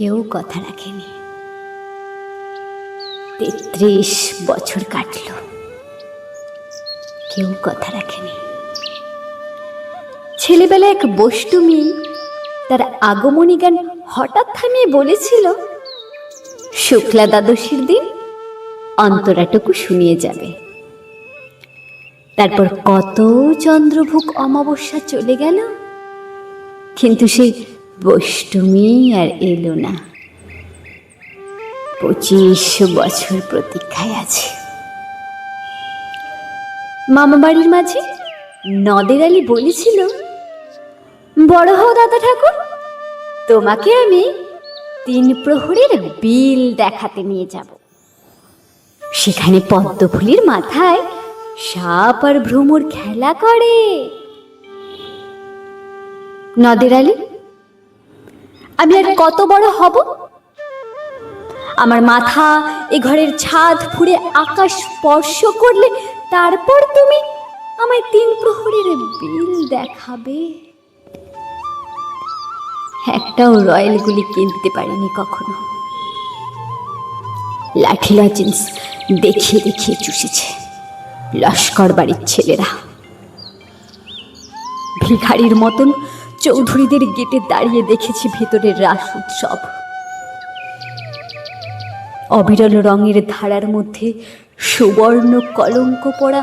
কেউ কথা রাখেনি। তেত্রিশ বছর কাটল। কেউ কথা রাখেনি। ছেলেবেলা এক বষ্টু মেয়ে তার আগমনী গান হঠাৎ থামিয়ে বলেছিল, শুক্লা দ্বাদশীর দিন অন্তরাটুকু শুনিয়ে যাবে। তারপর কত চন্দ্রভুক অমাবস্যা চলে গেল, কিন্তু সেই বষ্টমী আর এলো না। পঁচিশ বছর প্রতীক্ষায় আছে। মামা বাড়ির মাঝে নদের আলী বলেছিল, বড় হও দাদা ঠাকুর, তোমাকে আমি তিন প্রহরের বিল দেখাতে নিয়ে যাব। সেখানে পদ্মফুলির মাথায় সাপ আর ভ্রমর খেলা করে। নদের আলী আমি আর কত বড় হব? আমার মাথা এ ঘরের ছাদ ফুঁড়ে আকাশ স্পর্শ করলে তারপর তুমি আমায় তিন প্রহরের বিল দেখাবে। একটাও রয়্যালগুলি কিনতে পারিনি কখনো। লাঠি লজেন্স দেখিয়ে দেখিয়ে চুষেছে লস্কর বাড়ির ছেলেরা। ভিখারির মতন চৌধুরীদের গেটে দাঁড়িয়ে দেখেছি ভেতরের রাস উৎসব। অবিরল রঙের ধারার মধ্যে সুবর্ণ কলঙ্ক পড়া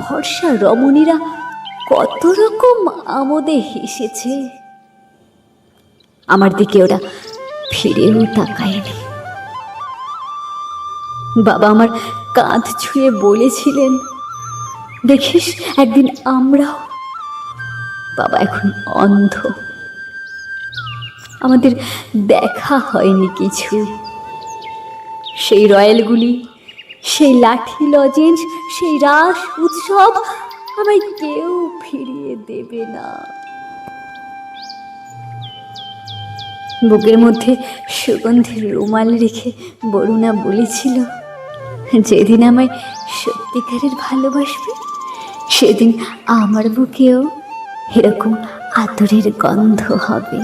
ভরসা রমণীরা কত রকম আমোদে হেসেছে। আমার দিকে ওরা ফিরেও তাকায়নি। বাবা আমার কাঁধ ছুঁয়ে বলেছিলেন, দেখিস, একদিন আমরাও বাবা এখন অন্ধ। আমাদের দেখা হয়নি কিছু। সেই রয়্যালগুলি, সেই লাঠি লজেন্স, সেই রাস উৎসব আমায় কেউ ফিরিয়ে দেবে না। বুকের মধ্যে সুগন্ধির রুমাল রেখে বরুণা বলেছিল, যেদিন আমায় সত্যিকারের ভালোবাসবে, সেদিন আমার বুকেও এরকম আতরের গন্ধ হবে।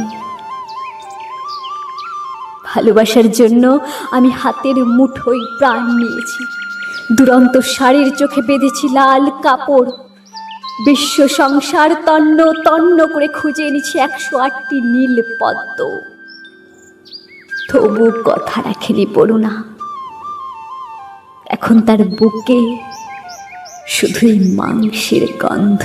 ভালোবাসার জন্য আমি হাতের মুঠোয় প্রাণ নিয়েছি। দুরন্ত শাড়ির চোখে বেঁধেছি লাল কাপড়। বিশ্ব সংসার তন্ন তন্ন করে খুঁজে এনেছি একশো আটটি নীল পদ্ম। তবু কথা রাখেনি বলুনা এখন তার বুকে শুধুই মাংসের গন্ধ।